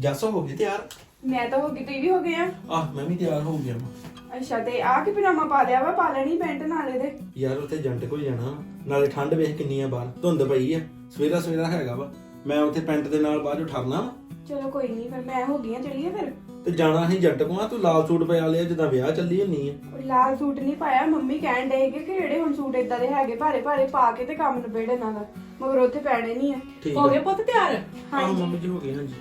ਜੱਸ ਹੋ ਗਈ ਤਿਆਰ? ਮੈਂ ਤਾਂ ਹੋ ਗਈ ਤੁਸੀਂ ਵੀ ਹੋ ਗਏ ਆ? ਆਹ ਮੈਂ ਵੀ ਤਿਆਰ ਹੋ ਗਿਆ ਵਾਂ। ਅੱਛਾ ਤੇ ਆ ਕੀ ਪਜਾਮਾ ਪਾ ਲਿਆ ਵਾ? ਪਾ ਲੈਣੀ ਪੈਂਟ ਨਾਲ ਇਹਦੇ ਯਾਰ ਉੱਥੇ ਜੰਟ ਕੋਲ ਜਾਣਾ। ਨਾਲੇ ਠੰਡ ਵੇਖ ਕਿੰਨੀ ਆ ਬਾਹਰ। ਧੁੰਦ ਪਈ ਆ। ਸਵੇਰਾ ਸਵੇਰਾ ਹੈਗਾ ਵਾ। ਮੈਂ ਉੱਥੇ ਪੈਂਟ ਦੇ ਨਾਲ ਬਾਅਦ ਚੋਂ ਠਰਨਾ ਵਾ। ਚਲੋ ਕੋਈ ਨਹੀਂ ਫਿਰ ਮੈਂ ਹੋ ਗਈ ਆ ਚਲੀਏ ਫਿਰ? ਤੇ ਜਾਣਾ ਸੀ ਜੱਟ ਕੋਲ ਆ ਤੂੰ ਲਾਲ ਸੂਟ ਪਿਆ ਲਿਆ ਜਿੱਦਾਂ ਵਿਆਹ ਚੱਲੀ ਹੁੰਨੀ ਆ। ਉਹ ਲਾਲ ਸੂਟ ਨਹੀਂ ਪਾਇਆ ਮੰਮੀ ਕਹਿਣ ਡਏ ਕਿ ਜਿਹੜੇ ਹੁਣ ਸੂਟ ਇਦਾਂ ਦੇ ਹੈਗੇ ਭਾਰੇ ਭਾਰੇ ਪਾ ਕੇ ਤੇ ਕੰਮ ਨਿਬੇੜ ਦਾ। ਮਗਰ ਉੱਥੇ ਪੈਣੇ ਨਹੀਂ ਆ। ਠੀਕ ਹੋ ਆ। ਗਏ ਪੁੱਤ ਤਿਆਰ? ਹਾਂ ਮੰਮੀ ਜੀ ਹੋ ਗਏ ਹਾਂਜੀ।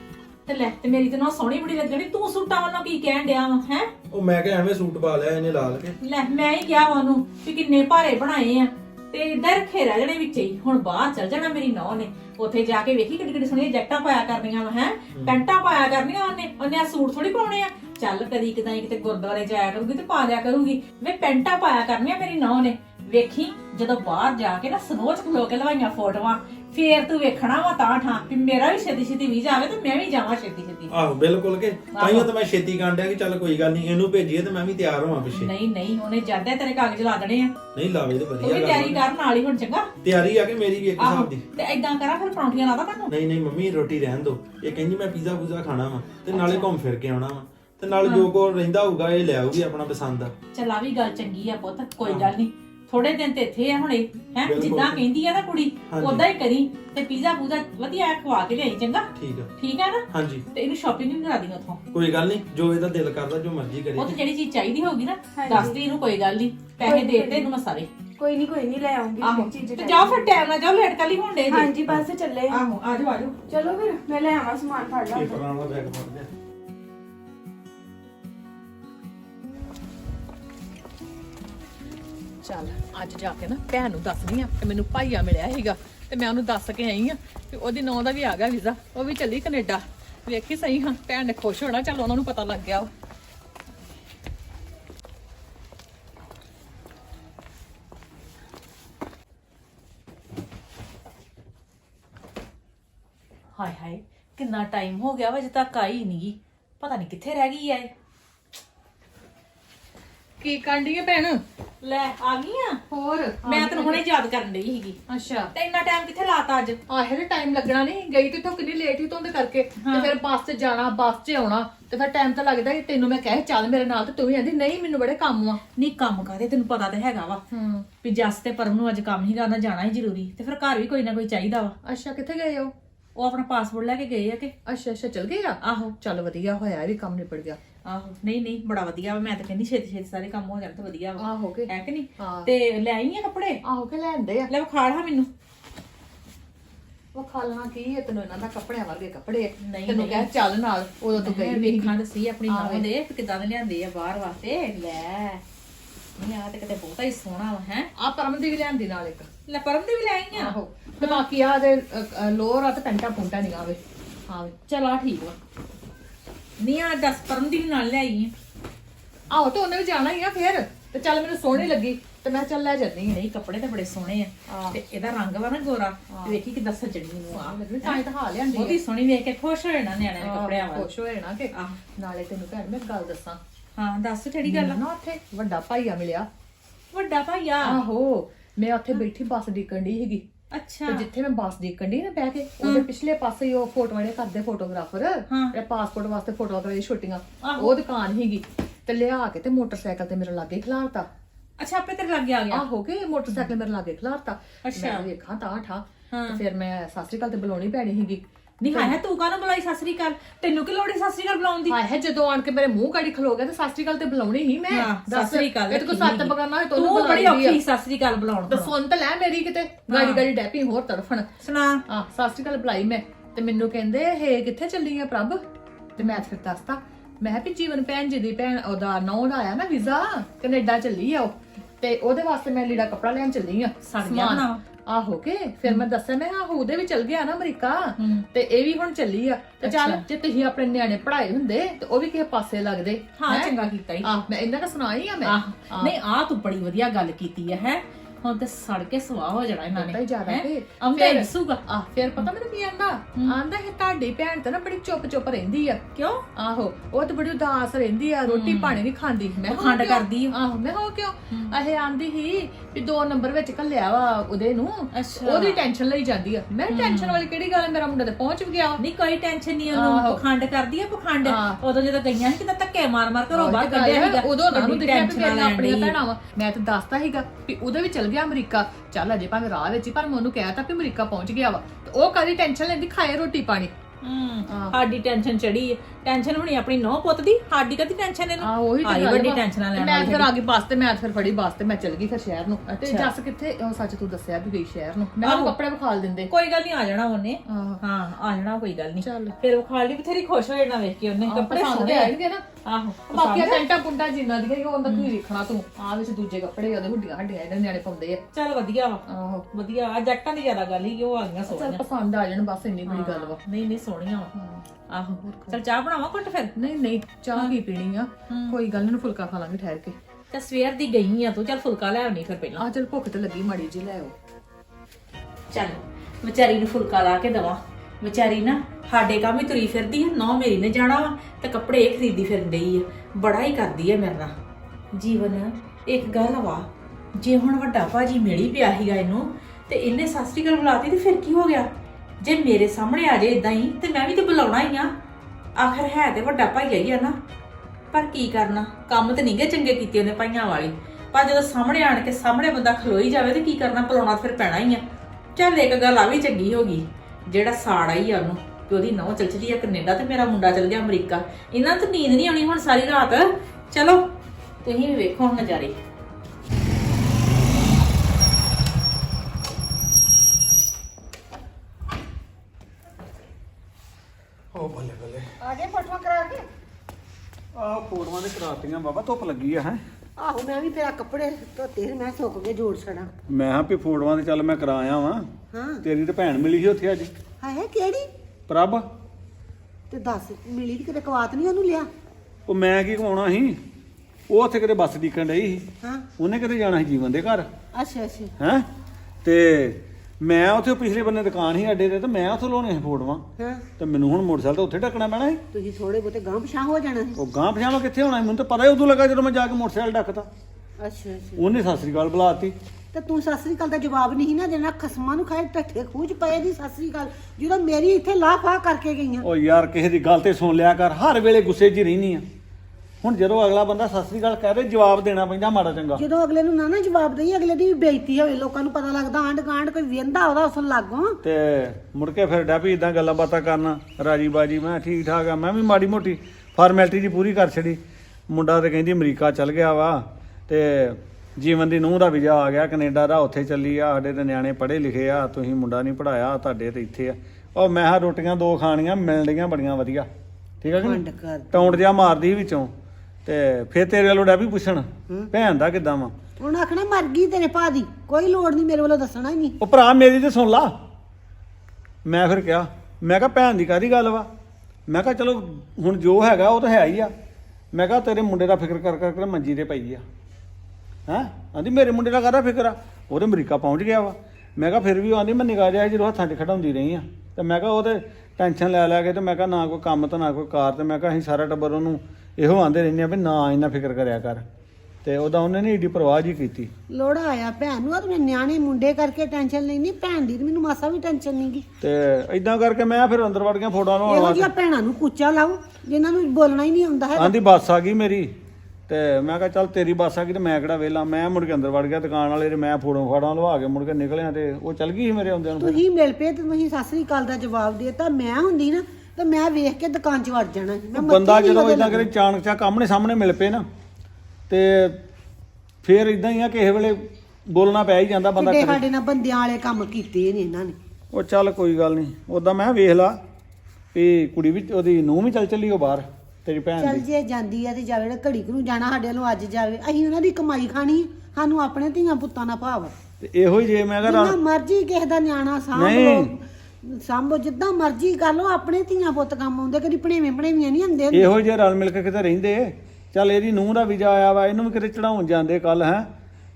ਤੇ ਲੈ ਤੇ ਮੇਰੀ ਤੇ ਨਾ ਸੋਹਣੀ ਬੜੀ ਲੱਗਣੀ ਤੂੰ ਸੂਟਾਂ ਵੱਲੋਂ ਕੀ ਕਹਿਣ ਡਿਆ ਵਾ ਹੈ? ਉਹ ਮੈਂ ਕਿਹਾ ਐਵੇਂ ਸੂਟ ਪਾ ਲਿਆ ਇਹਨੇ ਲਾਲ ਕੇ। ਲੈ ਮੈਂ ਹੀ ਕਿਹਾ ਵਾ ਉਹਨੂੰ ਵੀ ਕਿੰਨੇ ਭਾਰੇ ਬਣਾਏ ਆ। ਤੇ ਇਧਰ ਰੱਖੇ ਰਹਿ ਜਾਣੇ ਵਿੱਚ ਹੀ। ਹੁਣ ਬਾਹਰ ਚੱਲ ਜਾਣਾ ਮੇਰੀ ਨੌ ਨੇ। ਉੱਥੇ ਜਾ ਕੇ ਵੇਖੀ ਕਿੱਡੀ ਕਿੱਡੀ ਸੋਹਣੀਆਂ ਜੈਕਟਾਂ ਪਾਇਆ ਕਰਨੀਆਂ ਵਾ ਹੈ? ਪੈਂਟਾਂ ਪਾਇਆ ਕਰਨੀਆਂ ਉਹਨੇ। ਉਹਨੇ ਆ ਸੂਟ ਥੋੜੀ ਪਾਉਣੇ ਆ। ਚੱਲ ਕਦੀ ਕਿਦਾਂ ਕਿਤੇ ਗੁਰਦੁਆਰੇ ਜਾਇਆ ਕਰੂਗੀ ਤੇ ਪਾ ਲਿਆ ਕਰੂਗੀ। ਵੇ ਪੈਂਟਾਂ ਪਾਇਆ ਕਰਨੀਆਂ ਮੇਰੀ ਨੌ ਨੇ। ਵੇਖੀ ਜਦੋਂ ਬਾਹਰ ਜਾ ਕੇ ਨਾ ਸਨੋਚ ਖਲੋ ਕੇ ਲਵਾਈਆਂ ਫੋਟੋਆਂ ਫੇਰ ਤੂੰ ਵੇਖਣਾ ਵਾ ਤਾਂ ਠਾਂ ਵੀ ਮੇਰਾ ਵੀ ਛੇਤੀ ਛੇਤੀ ਵੀਜ਼ਾ ਆਵੇ ਤੇ ਮੈਂ ਵੀ ਜਾਵਾਂ ਛੇਤੀ ਛੇਤੀ। ਆਹੋ ਬਿਲਕੁਲ ਕੇ। ਤਾਈਓ ਤਾਂ ਮੈਂ ਛੇਤੀ ਕਾਂਡਿਆ ਕਿ ਚੱਲ ਕੋਈ ਗੱਲ ਨਹੀਂ ਇਹਨੂੰ ਭੇਜੀਏ ਤੇ ਮੈਂ ਵੀ ਤਿਆਰ ਹੋਵਾਂ ਪਿੱਛੇ। ਨਹੀਂ ਨਹੀਂ ਉਹਨੇ ਜਾਂਦੇ ਤੇਰੇ ਕਾਗਜ਼ ਲਾ ਦੇਣੇ ਆ। ਨਹੀਂ ਲਾਵੇ ਤੇ ਵਧੀਆ ਵੀ ਗੱਲ ਤਿਆਰੀ ਆ। ਕਰ ਨਾਲ ਹੀ ਹੁਣ ਚੰਗਾ। ਤਿਆਰੀ ਆ ਕਿ ਮੇਰੀ ਵੀ ਇੱਕ ਆਹੋ ਹਿਸਾਬ ਦੀ। ਤੇ ਐਦਾਂ ਕਰਾਂ ਫਿਰ ਪਰੌਂਠੀਆਂ ਲਾਦਾ ਤੁਹਾਨੂੰ ਨਹੀਂ ਨਹੀਂ ਮੰਮੀ ਰੋਟੀ ਰਹਿਣ ਦੋ। ਇਹ ਕਹਿੰਦੀ ਮੈਂ ਪੀਜ਼ਾ ਪੂਜ਼ਾ ਖਾਣਾ ਵਾ ਤੇ ਨਾਲੇ ਘੁੰਮ ਫਿਰ ਕੇ ਆਉਣਾ ਵਾ। ਤੇ ਨਾਲ ਜੋ ਕੋ ਰਹਿੰਦਾ ਹੋਊਗਾ ਇਹ ਲੈ ਆਊਗੀ ਆਪਣਾ ਪਸੰਦ। ਦਾ ਚੱਲ ਆ ਵੀ ਗੱਲ ਚੰਗੀ ਆ ਪੁੱਤ ਕੋਈ ਗੱਲ ਨਹੀਂ ਥੋੜੇ ਦਿਨ ਤੇ ਇੱਥੇ ਆ ਹੁਣੇ ਹੈ? ਬਿਲਕੁਲ। ਜਿੱਦਾਂ ਕਹਿੰਦੀ ਆ ਨਾ ਕੁੜੀ ਹਾਂਜੀ। ਉਦਾਂ ਹੀ ਕਰੀ ਤੇ ਪੀਜ਼ਾ ਪੂਜ਼ਾ ਵਧੀਆ ਖਵਾ ਕੇ ਲਿਆਈ ਚੰਗਾ? ਠੀਕ ਆ। ਠੀਕ ਆ ਨਾ? ਹਾਂਜੀ। ਤੇ ਇਹਨੂੰ ਸ਼ਾਪਿੰਗ ਵੀ ਕਰਾ ਦੀ ਉਥੋਂ। ਕੋਈ ਗੱਲ ਨਹੀਂ ਜੋ ਇਹਦਾ ਦਿਲ ਕਰਦਾ ਜੋ ਮਰਜ਼ੀ ਕਰੇ। ਉਹ ਤੇ ਜਿਹੜੀ ਚੀਜ਼ ਚਾਹੀਦੀ ਹੋਊਗੀ ਨਾ ਹਾਂਜੀ। ਦੱਸ ਦੀ ਇਹਨੂੰ ਕੋਈ ਗੱਲ ਨਹੀਂ ਪੈਸੇ ਕੋਈ ਦੇ ਤੇ ਇਹਨੂੰ ਮੈਂ ਸਾਰੇ ਕੋਈ ਨਹੀਂ ਕੋਈ ਨਹੀਂ ਲੈ ਆਉਂਗੀ ਆਹੋ। ਚੀਜ਼ ਤੇ ਜਾਓ ਫਿਰ ਟਾਈਮ ਨਾਲ ਜਾਓ ਲੇਟ ਕਾਲੀ ਹੋਣ ਦੇ ਹਾਂਜੀ ਬਸ ਚੱਲੇ ਆ। ਆਹੋ ਆਜੋ ਆਜੋ ਚਲੋ ਫਿਰ ਮੈਂ ਲੈ ਆਵਾਂ ਸਮਾਨ ਫੜ ਲਾਂ। ਪੇਪਰਾਂ ਵਾਲਾ ਬੈਗ ਫੜ ਲਿਆ। ਚੱਲ ਅੱਜ ਜਾ ਕੇ ਨਾ ਭੈਣ ਨੂੰ ਦੱਸਣੀ ਆ ਕਿ ਮੈਨੂੰ ਭਾਈਆ ਮਿਲਿਆ ਸੀਗਾ ਤੇ ਮੈਂ ਉਹਨੂੰ ਦੱਸ ਕੇ ਆਈ ਆ ਕਿ ਉਹਦੀ ਨੌਂ ਦਾ ਵੀ ਆ ਗਿਆ ਵੀਜ਼ਾ ਉਹ ਵੀ ਚੱਲੀ ਕੈਨੇਡਾ ਵੇਖੀ ਸਹੀ ਹਾਂ ਭੈਣ ਨੇ ਖੁਸ਼ ਹੋਣਾ ਚੱਲ ਉਹਨਾਂ ਨੂੰ ਪਤਾ ਲੱਗ ਗਿਆ। ਹਾਏ ਹਾਏ ਕਿੰਨਾ ਟਾਈਮ ਹੋ ਗਿਆ ਵਾ ਅਜੇ ਤੱਕ ਆਈ ਨਹੀਂਗੀ ਪਤਾ ਨਹੀਂ ਕਿੱਥੇ ਰਹਿ ਗਈ ਐ। ਕੀ ਕਾਂਡੀ ਭੈਣ ਲੈ ਆ ਗਈ ਆ? ਹੋਰ ਮੈਂ ਤੈਨੂੰ ਹੁਣੇ ਯਾਦ ਕਰਨ ਡਈ ਸੀਗੀ। ਅੱਛਾ। ਤੇ ਇੰਨਾ ਟਾਈਮ ਕਿੱਥੇ ਲਾਤਾ ਅੱਜ? ਆਹੇ ਤੇ ਟਾਈਮ ਲੱਗਣਾ ਨਹੀਂ ਗਈ ਤੇ ਤੂੰ ਕਿੰਨੀ ਲੇਟ ਹੀ ਤੋਂ ਉਹਦੇ ਕਰਕੇ। ਤੇ ਫਿਰ ਬੱਸ 'ਚ ਜਾਣਾ ਬੱਸ 'ਚ ਆਉਣਾ। ਤੇ ਫਿਰ ਟਾਈਮ ਤਾਂ ਲੱਗਦਾ ਹੀ ਤੈਨੂੰ ਮੈਂ ਕਹੇ ਚੱਲ ਮੇਰੇ ਨਾਲ ਤੇ ਤੂੰ ਵੀ ਆਂਦੀ ਨਹੀਂ ਮੈਨੂੰ ਬੜੇ ਕੰਮ ਆ। ਨਹੀਂ ਕੰਮ ਕਾਦੇ ਤੈਨੂੰ ਪਤਾ ਤੇ ਹੈਗਾ ਵਾ। ਹੂੰ। ਵੀ ਜੱਸ ਤੇ ਪਰਮ ਨੂੰ ਅੱਜ ਕੰਮ ਹੀ ਕਰਨਾ ਜਾਣਾ ਹੀ ਜ਼ਰੂਰੀ। ਤੇ ਫਿਰ ਘਰ ਵੀ ਕੋਈ ਨਾ ਕੋਈ ਚਾਹੀਦਾ ਵਾ। ਅੱਛਾ ਕਿੱਥੇ ਗਏ ਹੋ ਉਹ ਆਪਣਾ ਪਾਸਪੋਰਟ ਲੈ ਕੇ ਗਏ ਆ ਕਿ? ਅੱਛਾ ਅੱਛਾ ਚਲ ਗਏ ਆ? ਆਹੋ। ਚੱਲ ਵਧੀਆ ਹੋਇਆ ਇਹ ਵੀ ਕੰਮ ਨਿਬੜ ਗਿਆ। ਆਹੋ ਨਹੀਂ ਨਹੀਂ ਬੜਾ ਵਧੀਆ ਵਾ ਮੈਂ ਤਾਂ ਕਹਿੰਦੀ ਛੇਤੀ ਛੇਤੀ ਸਾਰੇ ਕੰਮ ਹੋ ਜਾਣ ਤਾਂ ਵਧੀਆ ਵਾ। ਆਹੋ ਕੇ ਹੈ ਕਿ ਨਹੀਂ? ਹਾਂ। ਤੇ ਲੈ ਆਈ ਆ ਕੱਪੜੇ? ਆਹੋ ਕੇ ਲੈਂਦੇ ਆ। ਲੈ ਵਿਖਾੜ ਹਾਂ ਮੈਨੂੰ। ਉਹ ਖਾਲਣਾ ਕੀ ਹੈ ਤੈਨੂੰ ਇਹਨਾਂ ਦਾ ਕੱਪੜਿਆਂ ਵਰਗੇ ਕੱਪੜੇ ਆ। ਨਹੀਂ, ਤੈਨੂੰ ਨਹੀਂ। ਕਹਿ ਚੱਲ ਨਾਲ ਉਦੋਂ ਤੂੰ ਗਈ ਵੇਖਾਂ ਦੱਸੀ ਆਪਣੀ ਆਹੋ। ਮਾਂ ਦੇ ਵੀ ਕਿਦਾਂ ਦੇ ਲਿਆਂਦੇ ਆ ਬਾਹਰ ਵਾਸਤੇ। ਲੈ। ਨਹੀਂ ਆ ਤੇ ਕਿਤੇ ਬਹੁਤਾ ਹੀ ਸੋਹਣਾ ਵਾ ਹੈ? ਆ ਪਰਮ ਦੀ ਵੀ ਲਿਆਂਦੀ ਨਾਲ ਇੱਕ। ਲੈ ਪਰਮ ਦੀ ਵੀ ਲੈ ਆਈ ਆ? ਆਹੋ। ਤੇ ਬਾਕੀ ਆ ਦੇ ਲੋਰ ਆ ਤੇ ਪੈਂਟਾ ਪੁੰਟਾ ਨਹੀਂ ਆਵੇ। ਆਵੇ ਚਲ ਆ ਠੀਕ ਵਾ। ਨਹੀਂ ਆ 10 ਪਰਮ ਦੀ ਵੀ ਨਾਲ ਲਿਆਈ ਆ। ਆਹੋ ਤੇ ਉਹਨੇ ਵੀ ਜਾਣਾ ਹੀ ਆ ਫੇਰ। ਤੇ ਚੱਲ ਮੈਨੂੰ ਸੋਹਣੀ ਲੱਗੀ। ਤੇ ਮੈਂ ਚੱਲ ਲੈ ਜੰਨੀ ਨਹੀਂ ਕੱਪੜੇ ਤਾਂ ਬੜੇ ਸੋਹਣੇ ਆ। ਤੇ ਇਹਦਾ ਰੰਗ ਵਾ ਨਾ ਗੋਰਾ। ਤੇ ਵੇਖੀ ਕਿਦਾਂ ਸੱਜਣੀ ਨੂੰ ਆ। ਲੱਗਣੀ ਤਾਂ ਹੀ ਤਾਂ ਹਾਲ ਲਿਆਂਦੀ ਬਹੁਤੀ ਸੋਹਣੀ ਵੇਖ ਕੇ ਖੁਸ਼ ਹੋ ਜਾਣਾ ਨਿਆਣਿਆਂ ਦੇ ਕੱਪੜਿਆਂ ਵੱਲ। ਖੁਸ਼ ਹੋਏ ਨਾ ਕਿ। ਨਾਲੇ ਤੈਨੂੰ ਭੈਣ ਮੈਂ ਗੱਲ ਦੱਸਾਂ। ਹਾਂ ਦੱਸ ਕਿਹੜੀ ਗੱਲ ਨਾ ਉੱਥੇ ਵੱਡਾ ਭਾਈਆ ਮਿਲਿਆ। ਵੱਡਾ ਭਾਈਆ? ਆਹੋ ਮੈਂ ਉੱਥੇ ਬੈਠੀ ਬੱਸ ਡਿੱਕਣ ਦੀ ਸੀਗੀ। ਅੱਛਾ ਤੇ ਜਿੱਥੇ ਮੈਂ ਬੱਸ ਦੇਖਣ ਦੀ ਨਾ ਬਹਿ ਕੇ ਉਹਦੇ ਪਿਛਲੇ ਪਾਸੇ ਹੀ ਉਹ ਫੋਟੋਆਂ ਜਿਹੜੇ ਕਰਦੇ ਫੋਟੋਗ੍ਰਾਫਰ ਹਾਂ। ਜਿਹੜੇ ਪਾਸਪੋਰਟ ਵਾਸਤੇ ਫੋਟੋਆਂ ਕਰਾਈ ਆਹੋ। ਉਹ ਦੁਕਾਨ ਹੀਗੀ ਤੇ ਲਿਆ ਕੇ ਤੇ ਮੋਟਰਸਾਈਕਲ ਤੇ ਮੇਰੇ ਲਾਗੇ ਖਿਲਾਰਤਾ ਅੱਛਾ ਆਪੇ ਤੇਰੇ ਲੱਗ ਆ ਗਿਆ ਆਹੋ ਕੇ ਮੋਟਰਸਾਈਕਲ ਮੇਰੇ ਲਾਗੇ ਖਿਲਾਰਤਾ ਅੱਛਾ। ਮੈਂ ਵੇਖਾਂ ਤਾਂ ਠਾ ਹਾਂ। ਫਿਰ ਮੈਂ ਸਤਿ ਸ੍ਰੀ ਅਕਾਲ ਤੇ ਬੁਲਾਉਣੀ ਪੈਣੀ ਸੀਗੀ ਨਹੀਂ ਹਾਏ ਤੂੰ ਕਾਹਨੂੰ ਬੁਲਾਈ ਸਤਿ ਸ੍ਰੀ ਅਕਾਲ? ਤੈਨੂੰ ਕਿ ਲੋੜੀ ਸਤਿ ਸ੍ਰੀ ਅਕਾਲ ਬੁਲਾਉਣ ਦੀ? ਹਾਏ ਹੈ ਜਦੋਂ ਆਣ ਕੇ ਮੇਰੇ ਮੂੰਹ ਗਾੜੀ ਖਲੋ ਗਿਆ ਤੇ ਸਤਿ ਸ੍ਰੀ ਅਕਾਲ ਤੇ ਬੁਲਾਉਣੀ ਹੀ ਮੈਂ। ਹਾਂ, ਸਤਿ ਸ੍ਰੀ ਅਕਾਲ ਇਹ ਤਾਂ ਕੋਈ ਰੱਖੀ ਸੱਤ ਨੀ। ਬਗਾਨਾ ਹੈ ਤੂੰ ਬੜੀ ਔਖੀ ਸਤਿ ਸ੍ਰੀ ਅਕਾਲ ਬੁਲਾਉਣ ਤੇ ਸੁਣ ਤਾਂ ਲੈ ਮੇਰੀ ਕਿਤੇ ਗਾੜੀ ਗਾੜੀ ਡੈਪੀ ਹੋਰ ਤੜਫਣ ਸੁਣਾ। ਆ ਸਤਿ ਸ਼੍ਰੀ ਅਕਾਲ ਬੁਲਾਈ ਮੈਂ ਤੇ ਮੈਨੂੰ ਕਹਿੰਦੇ ਹੇ ਕਿੱਥੇ ਚੱਲੀ ਆ ਪ੍ਰਭ? ਤੇ ਮੈਂ ਫਿਰ ਦੱਸਤਾ ਮੈਂ ਕਿਹਾ ਵੀ ਜੀਵਨ ਭੈਣ ਜੀ ਦੀ ਭੈਣ ਉਹਦਾ ਨੌਂ ਦਾ ਆਇਆ ਨਾ ਵੀਜ਼ਾ ਕੈਨੇਡਾ ਚੱਲੀ ਆ ਉਹ। ਤੇ ਉਹਦੇ ਵਾਸਤੇ ਮੈਂ ਲੀੜਾ ਕੱਪੜਾ ਲੈਣ ਚੱਲੀ ਆ ਸੜ ਗਿਆ ਸਮਾਨ। ਆਹੋ ਕੇ? ਫਿਰ ਮੈਂ ਦੱਸਿਆ ਮੈਂ ਹਾਂ ਉਹਦੇ ਵੀ ਚੱਲ ਗਿਆ ਨਾ ਅਮਰੀਕਾ। ਤੇ ਇਹ ਵੀ ਹੁਣ ਚੱਲੀ ਆ। ਤੇ ਚੱਲ ਜੇ ਤੁਸੀਂ ਆਪਣੇ ਨਿਆਣੇ ਪੜ੍ਹਾਏ ਹੁੰਦੇ ਤੇ ਉਹ ਵੀ ਕਿਸੇ ਪਾਸੇ ਲੱਗਦੇ ਹਾਂ ਹੈਂ? ਚੰਗਾ ਕੀਤਾ ਹੀ ਆਹ ਮੈਂ ਇਹਨਾਂ ਦਾ ਸੁਣਾਈ ਆ ਮੈਂ। ਆਹ ਨਹੀਂ ਆ ਤੂੰ ਬੜੀ ਵਧੀਆ ਗੱਲ ਕੀਤੀ ਹੈ ਹੈ? ਹੁਣ ਤੇ ਸੜ ਕੇ ਸਵਾਹ ਹੋ ਜਾਣਾ ਇਹਨਾਂ ਨੇ ਹੀ ਜ਼ਿਆਦਾ ਹੈਂ? ਤੇ ਆਉਂਦਾ ਹੀ ਫਿਰ- ਦੱਸੂਗਾ। ਆ ਫਿਰ ਪਤਾ ਮੈਨੂੰ ਕੀ ਆਂਦਾ? ਆਂਦਾ ਹੈ ਤੁਹਾਡੀ ਭੈਣ ਤਾਂ ਨਾ ਬੜੀ ਚੁੱਪ ਚੁੱਪ ਰਹਿੰਦੀ ਆ। ਕਿਉਂ? ਆਹੋ ਉਹ ਤਾਂ ਬੜੀ ਉਦਾਸ ਰਹਿੰਦੀ ਆ ਰੋਟੀ ਪਾਣੀ ਨਹੀਂ ਖਾਂਦੀ। ਮੈਂ ਕਿਹਾ ਪਖੰਡ ਕਿਉਂ? ਕਰਦੀ ਆ। ਆਹੋ ਮੈਂ ਹੋ। ਕਿਉਂ ਇਹ ਆਂਦੀ ਹੀ ਵੀ ਦੋ ਨੰਬਰ ਵਿੱਚ ਘੱਲਿਆ ਵਾ ਉਹਦੇ ਨੂੰ ਅੱਛਾ। ਉਹਦੀ ਟੈਨਸ਼ਨ ਲਈ ਜਾਂਦੀ ਆ। ਮੈਂ ਟੈਨਸ਼ਨ ਵਾਲੀ ਕਿਹੜੀ ਗੱਲ ਆ, ਮੇਰਾ ਮੁੰਡਾ ਤੇ ਪਹੁੰਚ ਵੀ ਗਿਆ। ਵਾ। ਨਹੀਂ ਕੋਈ ਟੈਨਸ਼ਨ ਨਹੀਂ ਉਹਨੂੰ। ਆਹੋ। ਪਖੰਡ ਕਰਦੀ ਆ ਪਖੰਡ। ਆਹ। ਉਦੋਂ ਜਦੋਂ ਗਈਆਂ ਸੀ ਕਿਤੇ ਧੱਕੇ ਮਾਰ ਮਾਰ ਘਰੋਂ ਬਾਹਰ ਉਹੀ ਕੱਢਿਆ ਸੀਗਾ। ਉਦੋਂ ਨਾ ਨੂੰ ਵੱਡੀ ਦੇਖਿਆ ਵੀ ਟੈਨਸ਼ਨਾਂ ਮੇਰੀਆਂ ਲੈਣ ਆਪਣੀਆਂ ਡਈ। ਭੈਣਾਂ ਵਾ। ਮੈਂ ਤਾਂ ਦੱਸਦਾ ਸੀਗਾ ਵੀ ਉਹਦੇ ਵੀ ਚਲ ਗਿਆ ਅਮਰੀਕਾ। ਚੱਲ ਅਜੇ ਭਾਵੇਂ ਰਾਹ ਵਿੱਚ ਹੀ ਪਰ ਮੈਂ ਉਹਨੂੰ ਕਹਿਤਾ ਵੀ ਅਮਰੀਕਾ ਪਹੁੰਚ ਗਿਆ ਵਾ। ਤੇ ਉਹ ਕਾਦੀ ਟੈਨਸ਼ਨ ਲੈਂਦੀ ਖਾਏ ਰੋਟੀ ਪਾਣੀ। ਹੂੰ। ਸਾਡੀ ਟੈਨਸ਼ਨ ਚੜੀ ਹੈ ਟੈਨਸ਼ਨ ਹੋਣੀ ਆਪਣੀ ਨੌ ਪੁੱਤ ਦੀ ਸਾਡੀ ਕਦੀ ਟੈਨਸ਼ਨ ਇਹਨੂੰ ਆ ਉਹੀ ਤਾਂ ਗੱਲ ਵੱਡੀ ਵਾ। ਟੈਨਸ਼ਨਾਂ ਲੈਣ ਮੈਂ ਫਿਰ ਆ ਗਈ ਬੱਸ ਤੇ ਮੈਂ ਫਿਰ ਫੜੀ ਬੱਸ ਤੇ ਮੈਂ ਚਲ ਗਈ ਫਿਰ ਸ਼ਹਿਰ ਨੂੰ। ਤੇ ਅੱਛਾ। ਜੱਸ ਕਿੱਥੇ? ਉਹ ਸੱਚ ਤੂੰ ਦੱਸਿਆ ਵੀ ਗਈ ਸ਼ਹਿਰ ਨੂੰ। ਮੈਂ ਆਹੋ। ਕੱਪੜੇ ਵਿਖਾਲ ਦਿੰਦੇ। ਕੋਈ ਗੱਲ ਨਹੀਂ ਆ ਜਾਣਾ ਉਹਨੇ। ਆਹੋ। ਹਾਂ ਆ ਜਾਣਾ ਕੋਈ ਗੱਲ ਨਹੀਂ ਚੱਲ। ਫਿਰ ਉਹ ਖਾਲੀ ਬਥੇਰੀ ਖੁਸ਼ ਹੋ ਜਾਣਾ ਵੇਖ ਕੇ ਉਹਨੇ ਕੱਪੜੇ ਕੱਪੜੇ ਪਸੰਦ ਸੋਹਣੇ ਆਣਗੇ ਨਾ। ਆਹੋ ਬਾਕੀ ਆ? ਟੈਂਟਾ ਪੁੰਟਾ ਜਿੰਨਾ ਦੀਆਂ ਹੀ ਉਹਦਾ ਕੀ ਵੇਖਣਾ ਤੂੰ। ਆ ਵਿੱਚ ਦੂਜੇ ਕੱਪੜੇ ਉਹਦੇ ਹੁੱਡੀਆਂ ਹੱਡੀਆਂ ਇਹਦੇ ਨਿਆਣੇ ਪਾਉਂਦੇ ਆ। ਚੱਲ ਵਧੀਆ ਵਾ। ਆਹੋ। ਵਧੀਆ ਆ ਜੈਕਟਾਂ ਦੀ ਜ਼ਿਆਦਾ ਗੱਲ ਹੀ ਉਹ ਆ ਗਈਆਂ ਚੱਲ ਸੋਹਣੀਆਂ। ਪਸੰਦ ਆ ਜਾਣ ਬਸ ਇੰਨੀ ਬੜੀ ਗੱਲ ਵਾ। ਨਹੀਂ ਨਹੀਂ ਸੋਹਣੀਆਂ ਵਾ। ਆਹੋ। ਚੱਲ ਚਾਹ ਬਣਾਵਾਂ ਘੁੱਟ ਫਿਰ? ਨਹੀਂ ਨਹੀਂ ਚਾਹ ਕੀ ਪੀਣੀ ਆ? ਕੋਈ ਗੱਲ ਨਹੀਂ ਫੁਲਕਾ ਖਾ ਲਾਂਗੇ ਠਹਿਰ ਕੇ। ਤੇ ਸਵੇਰ ਦੀ ਗਈ ਆ ਤੂੰ ਚੱਲ ਫੁਲਕਾ ਲੈ ਆਉਣੀ ਫਿਰ ਪਹਿਲਾਂ। ਆ ਚਲ ਭੁੱਖ ਤੇ ਲੱਗੀ ਮਾੜੀ ਜੀ ਲੈ ਆਓ। ਚੱਲ ਵਿਚਾਰੀ ਨੂੰ ਫੁਲਕਾ ਲਾ ਕੇ ਦਵਾ। ਵਿਚਾਰੀ ਨਾ ਸਾਡੇ ਕੰਮ ਹੀ ਤੁਰੀ ਫਿਰਦੀ ਹੈ ਨੌ ਮੇਰੀ ਨੇ ਜਾਣਾ ਵਾ ਤੇ ਕੱਪੜੇ ਇਹ ਖਰੀਦੀ ਫਿਰਨ ਡਈ ਹੈ ਬੜਾ ਹੀ ਕਰਦੀ ਹੈ ਮੇਰੇ ਨਾਲ। ਜੀਵਨ ਇੱਕ ਗੱਲ ਵਾ ਜੇ ਹੁਣ ਵੱਡਾ ਭਾਜੀ ਮਿਲੀ ਪਿਆ ਸੀਗਾ ਇਹਨੂੰ ਤੇ ਇਹਨੇ ਸਾਸਰੀ ਗੱਲ ਬੁਲਾਤੀ ਤੇ ਫਿਰ ਕੀ ਹੋ ਗਿਆ? ਜੇ ਮੇਰੇ ਸਾਹਮਣੇ ਆ ਜੇ ਇਦਾਂ ਹੀ ਤੇ ਮੈਂ ਵੀ ਤੇ ਬੁਲਾਉਣਾ ਹੀ ਆ। ਆਖਰ ਹੈ ਤੇ ਵੱਡਾ ਭਾਈ ਹੀ ਆ ਨਾ। ਪਰ ਕੀ ਕਰਨਾ? ਕੰਮ ਤੇ ਨਹੀਂਗੇ ਚੰਗੇ ਕੀਤੇ ਉਹਨੇ ਭਾਈਆਂ ਵਾਲੀ। ਪਰ ਜਦੋਂ ਸਾਹਮਣੇ ਆਣ ਕੇ ਸਾਹਮਣੇ ਬੰਦਾ ਖਲੋਈ ਜਾਵੇ ਤੇ ਕੀ ਕਰਨਾ? ਬੁਲਾਉਣਾ ਫਿਰ ਪੈਣਾ ਹੀ ਆ। ਚੱਲ ਇੱਕ ਗੱਲ ਆ ਵੀ ਚੰਗੀ ਹੋ ਗਈ। ਜਿਹੜਾ ਸਾੜ ਆਈ ਆ ਉਹਨੂੰ ਕਿ ਉਹਦੀ ਨੌ ਚਲ ਚਲੀ ਆ ਕੈਨੇਡਾ ਤੇ ਮੇਰਾ ਮੁੰਡਾ ਚਲ ਗਿਆ ਅਮਰੀਕਾ। ਇਹਨਾਂ ਤੋਂ ਨੀਂਦ ਨਹੀਂ ਆਉਣੀ ਹੁਣ ਸਾਰੀ ਰਾਤ। ਚਲੋ, ਤੁਸੀਂ ਵੀ ਵੇਖੋ ਹੁਣ ਨਜ਼ਾਰੇ ਓ ਬੱਲੇ ਬੱਲੇ ਆ ਗਏ ਫੋਟੋਆਂ ਕਰਾ ਕੇ ਆਹ ਫੋਟੋਆਂ ਦੇ ਕਰਾਤੀਆਂ ਬਾਬਾ ਧੁੱਪ ਲੱਗੀ ਆ ਹੈ? ਆਹੋ ਮੈਂ ਵੀ ਤੇਰਾ ਕੱਪੜੇ ਧੋਤੇ ਸੀ ਮੈਂ ਸੁੱਕ ਗਏ ਜੋੜ ਛੜਾ ਮੈਂ ਹਾਂ ਵੀ ਫੋਟੋਆਂ ਤੇ ਚੱਲ ਮੈਂ ਕਰਾਇਆ ਵਾਂ। ਹਾਂ। ਤੇਰੀ ਤੇ ਭੈਣ ਮਿਲੀ ਸੀ ਉੱਥੇ ਅੱਜ। ਹਾਏ ਕਿਹੜੀ? ਪ੍ਰਭ? ਤੇ ਦੱਸ ਮਿਲੀ ਦੀ ਕਿਤੇ ਕਵਾਤ ਨਹੀਂ ਉਹਨੂੰ ਲਿਆ? ਉਹ ਮੈਂ ਕੀ ਕਮਾਉਣਾ ਸੀ? ਉਹ ਉੱਥੇ ਕਿਤੇ ਬੱਸ ਦੀਕਣ ਡਈ ਸੀ। ਹਾਂ। ਉਹਨੇ ਕਿਤੇ ਜਾਣਾ ਸੀ ਜੀਵਨ ਦੇ ਘਰ? ਅੱਛਾ ਅੱਛਾ। ਹੈ? ਤੇ ਮੈਂ ਉੱਥੇ ਪਿਛਲੇ ਬੰਨੇ ਦੁਕਾਨ ਸੀ ਅੱਡੇ ਤੇ ਤੇ ਮੈਂ ਉੱਥੋਂ ਲਾਉਣੇ ਸੀ ਫੋਟੋਆਂ। ਹਾਂ। ਤੇ ਮੈਨੂੰ ਹੁਣ ਮੋਟਰਸਾਈਕਲ ਤੇ ਉੱਥੇ ਢੱਕਣਾ ਪੈਣਾ ਸੀ। ਤੁਸੀਂ ਥੋੜੇ ਬਹੁਤੇ ਗਾਂ ਪਛਾਂ ਹੋ ਜਾਣਾ ਸੀ। ਉਹ ਗਾਂ ਪਛਾਵਾਂ ਕਿੱਥੇ ਹੋਣਾ ਸੀ? ਮੈਨੂੰ ਤਾਂ ਪਤਾ ਹੀ ਉਦੋਂ ਲੱਗਾ ਜਦੋਂ ਮੈਂ ਜਾ ਕੇ ਮੋਟਰਸਾਈਕਲ ਢੱਕਤਾ। ਅੱਛਾ ਅੱਛਾ। ਉਹਨੇ ਸਤਿ ਸ੍ਰੀ ਅਕਾਲ ਬੁਲਾਤੀ। ਤੇ ਤੂੰ ਸਤਿ ਸ੍ਰੀ ਅਕਾਲ ਦਾ ਜਵਾਬ ਨਹੀਂ ਨਾ ਦੇਣਾ। ਖਸਮਾਂ ਨੂੰ ਖਾਏ ਟੱਠੇ ਖੂਜ ਪਏ ਦੀ ਸਤਿ ਸ੍ਰੀ ਅਕਾਲ। ਜਦੋਂ ਮੇਰੀ ਇੱਥੇ ਲਾਫਾ ਕਰਕੇ ਗਈਆਂ। ਉਹ ਯਾਰ ਕਿਸੇ ਦੀ ਗੱਲ ਤੇ ਸੁਣ ਲਿਆ ਕਰ। ਹਰ ਵੇਲੇ ਗੁੱਸੇ 'ਚ ਹੀ ਰਹਿਨੀ ਆ। ਹੁਣ ਜਦੋਂ ਅਗਲਾ ਬੰਦਾ ਸਤਿ ਸ੍ਰੀ ਅਕਾਲ ਕਹੇ ਜਵਾਬ ਦੇਣਾ ਪੈਂਦਾ ਮਾੜਾ ਚੰਗਾ। ਜਦੋਂ ਅਗਲੇ ਨੂੰ ਨਾ ਨਾ ਜਵਾਬ ਦੇਈ ਅਗਲੇ ਦੀ ਵੀ ਬੇਇੱਜ਼ਤੀ ਹੋਵੇ ਲੋਕਾਂ ਨੂੰ ਪਤਾ ਲੱਗਦਾ ਆਂਢ ਗਾਂਢ ਕੋਈ ਵੇਂਦਾ ਉਹਦਾ ਉਸ ਲਾਗੋਂ। ਤੇ ਮੁੜ ਕੇ ਫਿਰ ਡੈਪੀ ਇਦਾਂ ਗੱਲਾਂ ਬਾਤਾਂ ਕਰਨਾ ਰਾਜੀ ਬਾਜੀ ਮੈਂ ਠੀਕ ਠਾਕ ਆ ਮੈਂ ਵੀ ਮਾੜੀ ਮੋਟੀ ਫਾਰਮੈਲਿਟੀ ਜੀ ਪੂਰੀ ਕਰ ਛੜੀ ਮੁੰਡਾ ਤੇ ਕਹਿੰਦੀ ਅਮਰੀਕਾ ਚਲ ਗਿਆ ਵਾ ਤੇ ਜੀਵਨ ਦੀ ਨੂੰਹ ਦਾ ਵੀਜ਼ਾ ਆ ਗਿਆ ਕੈਨੇਡਾ ਦਾ ਉੱਥੇ ਚੱਲੀ ਆ ਸਾਡੇ ਤੇ ਨਿਆਣੇ ਪੜ੍ਹੇ ਲਿਖੇ ਆ ਤੁਸੀਂ ਮੁੰਡਾ ਨਹੀਂ ਪੜਾਇਆ ਤੁਹਾਡੇ ਤੇ ਇੱਥੇ ਆ। ਉਹ ਮੈਂ ਹਾਂ ਰੋਟੀਆਂ ਦੋ ਖਾਣੀਆਂ ਮਿਲ ਰਹੀਆਂ ਬੜੀਆਂ ਵਧੀਆ। ਠੀਕ ਆ ਕਿ ਵੰਡ ਨਹੀਂ ਕਰ। ਟੌਂਟ ਜਿਹਾ ਮਾਰਦੀ ਸੀ ਵਿੱਚੋਂ। ਤੇ ਫਿਰ ਤੇਰੇ ਵੱਲੋਂ ਡੈਪੀ ਪੁੱਛਣ ਭੈਣ ਦਾ ਕਿਦਾਂ ਵਾ? ਹੁਣ ਆਖਣਾ ਮਰ ਗਈ ਤੇਰੇ ਭਾ ਦੀ ਕੋਈ ਲੋੜ ਨਹੀਂ ਮੇਰੇ ਵੱਲੋਂ ਦੱਸਣਾ ਹੀ ਨਹੀਂ ਉਹ ਭਰਾ ਮੇਰੀ ਤੇ ਸੁਣ ਲਾ। ਮੈਂ ਫਿਰ ਕਿਹਾ ਮੈਂ ਕਿਹਾ ਭੈਣ ਦੀ ਕਾਦੀ ਗੱਲ ਵਾ? ਮੈਂ ਕਿਹਾ ਚਲੋ ਹੁਣ ਜੋ ਹੈਗਾ ਉਹ ਤਾਂ ਹੈ ਹੀ ਆ। ਮੈਂ ਕਿਹਾ ਤੇਰੇ ਮੁੰਡੇ ਦਾ ਫਿਕਰ ਕਰ ਕਰਕੇ ਮੰਜੀ ਤੇ ਪਈ ਆ। ਹੈਂ? ਆਂਦੀ ਮੇਰੇ ਮੁੰਡੇ ਦਾ ਕਾਹਦਾ ਫਿਕਰ ਆ? ਉਹਦੇ ਅਮਰੀਕਾ ਪਹੁੰਚ ਗਿਆ ਵਾ। ਮੈਂ ਕਿਹਾ ਫਿਰ ਵੀ ਉਹ ਆਂਦੀ ਮੈਂ ਨਿਗਾਹ ਜਿਹਾ ਜਦੋਂ ਹੱਥਾਂ 'ਚ ਖੜਾਉਂਦੀ ਰਹੀ ਆ। ਤੇ ਮੈਂ ਕਿਹਾ ਉਹ ਤੇ ਟੈਨਸ਼ਨ ਲੈ ਲੈ ਕੇ ਤੇ ਮੈਂ ਕਿਹਾ ਨਾ ਕੋਈ ਕੰਮ ਤੇ ਨਾ ਕੋਈ ਕਾਰ ਤੇ ਮੈਂ ਕਿਹਾ ਅਸੀਂ ਸਾਰਾ ਟੱਬਰ ਉਹਨੂੰ ਇਹੋ ਆਂਦੇ ਰਹਿੰਦੇ ਆ ਵੀ ਨਾ ਇੰਨਾ ਫਿਕਰ ਕਰਿਆ ਕਰ। ਤੇ ਉਹਦਾ ਉਹਨੇ ਨਹੀਂ ਏਡੀ ਪਰਵਾਹ ਜੀ ਕੀਤੀ। ਲੋੜਾ ਆਇਆ ਭੈਣ ਨੂੰ ਆਪਣੇ ਨਿਆਣੇ ਮੁੰਡੇ ਕਰਕੇ ਟੈਨਸ਼ਨ ਲੈਣੀ ਭੈਣ ਦੀ ਤੇ ਮੈਨੂੰ ਮਾਸਾ ਵੀ ਟੈਨਸ਼ਨ ਨਹੀਂਗੀ ਤੇ ਇਦਾਂ ਕਰਕੇ ਮੈਂ ਫਿਰ ਅੰਦਰ ਵੜ ਗਿਆ ਫੋਟੋਆਂ ਨੂੰ ਇਹੋ ਜਿਹੀਆਂ ਭੈਣਾਂ ਨੂੰ ਕੁੱਚਾ ਲਾਓ ਜਿਨ੍ਹਾਂ ਨੂੰ ਬੋਲਣਾ ਹੀ ਨਹੀਂ ਆਉਂਦਾ ਹੈ ਆਂਦੀ ਬੱਸ ਆ ਗਈ ਮੇਰੀ। ਤੇ ਮੈਂ ਕਿਹਾ ਚੱਲ ਤੇਰੀ ਬੱਸ ਆ ਗਈ ਤੇ ਮੈਂ ਕਿਹੜਾ ਵੇਲਾ ਮੈਂ ਮੁੜ ਕੇ ਅੰਦਰ ਵੜ ਗਿਆ ਦੁਕਾਨ ਵਾਲੇ ਦੇ ਮੈਂ ਫੋਟੋ ਫਾੜਾਂ ਲਵਾ ਕੇ ਮੁੜ ਕੇ ਨਿਕਲਿਆ ਤੇ ਉਹ ਚੱਲ ਗਈ ਸੀ ਮੇਰੇ ਆਉਂਦਿਆਂ ਨੂੰ। ਤੁਸੀਂ ਮਿਲ ਪਏ ਤੇ ਤੁਸੀਂ ਸਤਿ ਸ੍ਰੀ ਅਕਾਲ ਦਾ ਜਵਾਬ ਦੇਤਾ। ਮੈਂ ਹੁੰਦੀ ਨਾ ਤੇ ਮੈਂ ਵੇਖ ਕੇ ਦੁਕਾਨ 'ਚ ਵੜ ਜਾਣਾ ਸੀ। ਮੈਂ ਮੱਥੇ ਬੰਦਾ ਜਦੋਂ ਉਹਦੇ ਇਦਾਂ ਕਰੇ ਚਾਣਕ ਚਾ ਸਾਹਮਣੇ ਸਾਹਮਣੇ ਮਿਲ ਪਏ ਨਾ ਤੇ ਫਿਰ ਇਦਾਂ ਹੀ ਆ ਕਿਸੇ ਵੇਲੇ ਬੋਲਣਾ ਪੈ ਹੀ ਜਾਂਦਾ ਬੰਦਾ ਕਿੱਡੇ ਕਰੇ ਸਾਡੇ ਨਾਲ ਬੰਦਿਆਂ ਵਾਲੇ ਕੰਮ ਕੀਤੇ ਨੇ ਇਹਨਾਂ ਨੇ ਉਹ ਚੱਲ ਕੋਈ ਗੱਲ ਨਹੀਂ ਉਦਾਂ ਮੈਂ ਵੇਖ ਲਾ ਵੀ ਕੁੜੀ ਵੀ ਉਹਦੀ ਨੂੰਹ ਵੀ ਚੱਲ ਚੱਲੀ ਉਹ ਬਾਹਰ ਤੇਰੀ ਭੈਣ ਚੱਲ ਦੀ ਜੇ ਜਾਂਦੀ ਆ ਤੇ ਜਾਵੇ ਨਾ ਘੜੀ ਕੁ ਨੂੰ ਜਾਣਾ ਸਾਡੇ ਵੱਲੋਂ ਅੱਜ ਜਾਵੇ ਅਸੀਂ ਉਹਨਾਂ ਦੀ ਕਮਾਈ ਖਾਣੀ ਸਾਨੂੰ ਆਪਣੇ ਧੀਆਂ ਪੁੱਤਾਂ ਦਾ ਭਾਵ ਆ। ਤੇ ਇਹੋ ਹੀ ਜੇ ਮੈਂ ਕਿਹਾ ਜਿੰਨਾ ਮਰਜ਼ੀ ਕਿਸੇ ਦਾ ਨਿਆਣਾ ਸਾਂਭ ਨਹੀਂ। ਸਾਂਭੋ ਜਿੱਦਾਂ ਮਰਜ਼ੀ ਕਰ ਲਓ ਆਪਣੇ ਧੀਆਂ ਪੁੱਤ ਕੰਮ ਆਉਂਦੇ ਕਦੀ ਭਣੇਵੇਂ ਭਣੇਵੀਆਂ ਨਹੀਂ ਹੁੰਦੇ ਹੁੰਦੇ। ਇਹੋ ਜਿਹੇ ਰਲ ਮਿਲ ਕੇ ਕਿਤੇ ਰਹਿੰਦੇ ਚੱਲ ਇਹਦੀ ਨੂੰਹ ਦਾ ਵੀਜ਼ਾ ਆਇਆ ਵਾ ਇਹਨੂੰ ਵੀ ਕਿਤੇ ਚੜਾਉਣ ਜਾਂਦੇ ਕੱਲ ਹੈ?